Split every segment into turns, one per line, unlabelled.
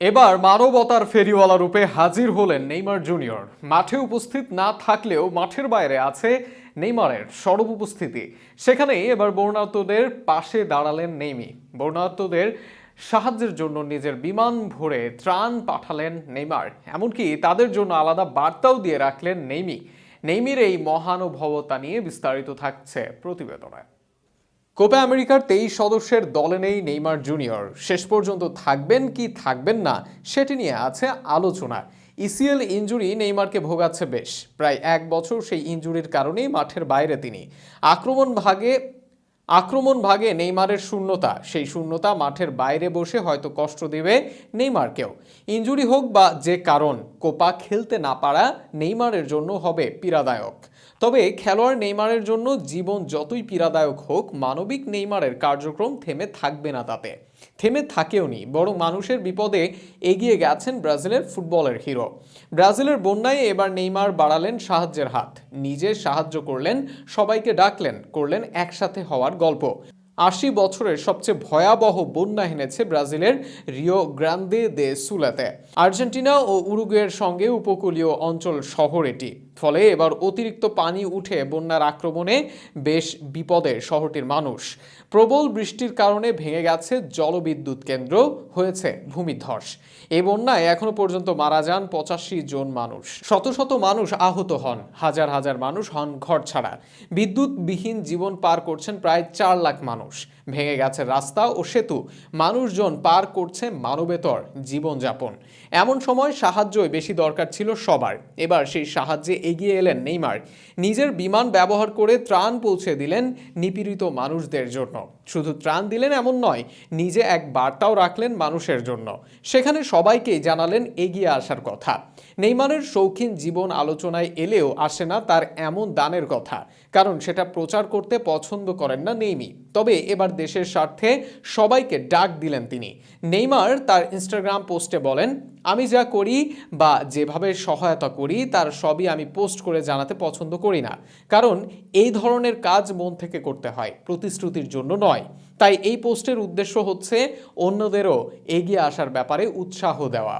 এবার মানবতার ফেরিওয়ালা রূপে হাজির হলেন নেইমার জুনিয়র। মাঠে উপস্থিত না থাকলেও মাঠের বাইরে আছে নেইমারের সরব উপস্থিতি। সেখানেই এবার বর্ণার্থদের পাশে দাঁড়ালেন নেইমি। বর্ণার্থদের সাহায্যের জন্য নিজের বিমান ভরে ত্রাণ পাঠালেন নেইমার। এমনকি তাদের জন্য আলাদা বার্তাও দিয়ে রাখলেন নেইমি। নেইমির এই মহানুভবতা নিয়ে বিস্তারিত থাকছে প্রতিবেদনে। কোপা আমেরিকার তেইশ সদস্যের দলে নেই নেইমার জুনিয়র। শেষ পর্যন্ত থাকবেন কি থাকবেন না, সেটি নিয়ে আছে আলোচনা। ইসিএল ইঞ্জুরি নেইমারকে ভোগাচ্ছে বেশ। প্রায় এক বছর সেই ইঞ্জুরির কারণেই মাঠের বাইরে তিনি। আক্রমণ ভাগে আক্রমণ ভাগে নেইমারের শূন্যতা। সেই শূন্যতা মাঠের বাইরে বসে হয়তো কষ্ট দেবে নেইমারকেও। ইঞ্জুরি হোক বা যে কারণ, কোপা খেলতে না পারা নেইমারের জন্য হবে পীড়াদায়ক। তবে খেলোয়াড় নেইমারের জন্য জীবন যতই পীড়াদায়ক হোক, মানবিক নেইমারের কার্যক্রম থেমে থাকবে না তাতে। থেমে থাকেওনি বরং মানুষের বিপদে এগিয়ে গেছেন ব্রাজিলের ফুটবলের হিরো। ব্রাজিলের বন্যায় এবার নেইমার বাড়ালেন সাহায্যের হাত। নিজে সাহায্য করলেন, সবাইকে ডাকলেন, করলেন একসাথে হওয়ার গল্প। আশি বছরের সবচেয়ে ভয়াবহ বন্যা এনেছে ব্রাজিলের রিও গ্রান্দে দে সুলাতে। আর্জেন্টিনা ও উরুগুয়ের সঙ্গে উপকূলীয় অঞ্চল শহর এটি। ফলে এবার অতিরিক্ত পানি উঠে বন্যার আক্রমণে বেশ বিপদে শহরটির মানুষ। প্রবল বৃষ্টির কারণে ভেঙে গেছে জলবিদ্যুৎ কেন্দ্র, হয়েছে ভূমিধ্বস এই বন্যায় এখনও পর্যন্ত মারা যান পঁচাশি জন মানুষ। শত শত মানুষ আহত হন, হাজার হাজার মানুষ হন ঘর ছাড়া। বিদ্যুৎবিহীন জীবন পার করছেন প্রায় চার লাখ মানুষ। ভেঙে গেছে রাস্তা ও সেতু। মানুষজন পার করছে মানবেতর জীবনযাপন। এমন সময় সাহায্যই বেশি দরকার ছিল সবার। এবার সেই সাহায্যে এগিয়ে এলেন নেইমার। নিজের বিমান ব্যবহার করে ত্রাণ পৌঁছে দিলেন নিপীড়িত মানুষদের জন্য। শুধু ত্রাণ দিলেন এমন নয়, নিজে এক বার্তাও রাখলেন মানুষের জন্য। সেখানে সবাইকেই জানালেন এগিয়ে আসার কথা। নেইমারের শৌখিন জীবন আলোচনায় এলেও আসে না তার এমন দানের কথা, কারণ সেটা প্রচার করতে পছন্দ করেন না নেইমি। তবে এবার দেশের স্বার্থে সবাইকে ডাক দিলেন তিনি। নেইমার তার ইনস্টাগ্রাম পোস্টে বলেন, আমি যা করি বা যেভাবে সহায়তা করি, তার সবই আমি পোস্ট করে জানাতে পছন্দ করি না। কারণ এই ধরনের কাজ মন থেকে করতে হয়, প্রতিশ্রুতির জন্য নয়। তাই এই পোস্টের উদ্দেশ্য হচ্ছে অন্যদেরও এগিয়ে আসার ব্যাপারে উৎসাহ দেওয়া।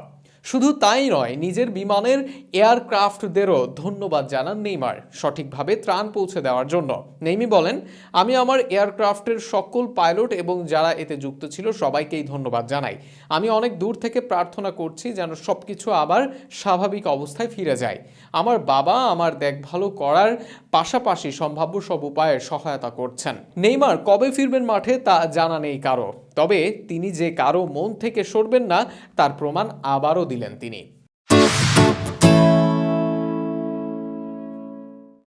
শুধু তাই নয়, নিজের বিমানের এয়ারক্রাফটদেরও ধন্যবাদ জানান নেইমার সঠিকভাবে ত্রাণ পৌঁছে দেওয়ার জন্য। নেইমি বলেন, আমি আমার এয়ারক্রাফটের সকল পাইলট এবং যারা এতে যুক্ত ছিল সবাইকেই ধন্যবাদ জানাই। আমি অনেক দূর থেকে প্রার্থনা করছি যেন সব কিছু আবার স্বাভাবিক অবস্থায় ফিরে যায়। আমার বাবা আমার দেখভালও করার পাশাপাশি সম্ভাব্য সব উপায়ে সহায়তা করছেন। নেইমার কবে ফিরবেন মাঠে তা জানা নেই কারও। তবে তিনি যে কারও মন থেকে সরবেন না তার প্রমাণ আবারও দিলেন তিনি।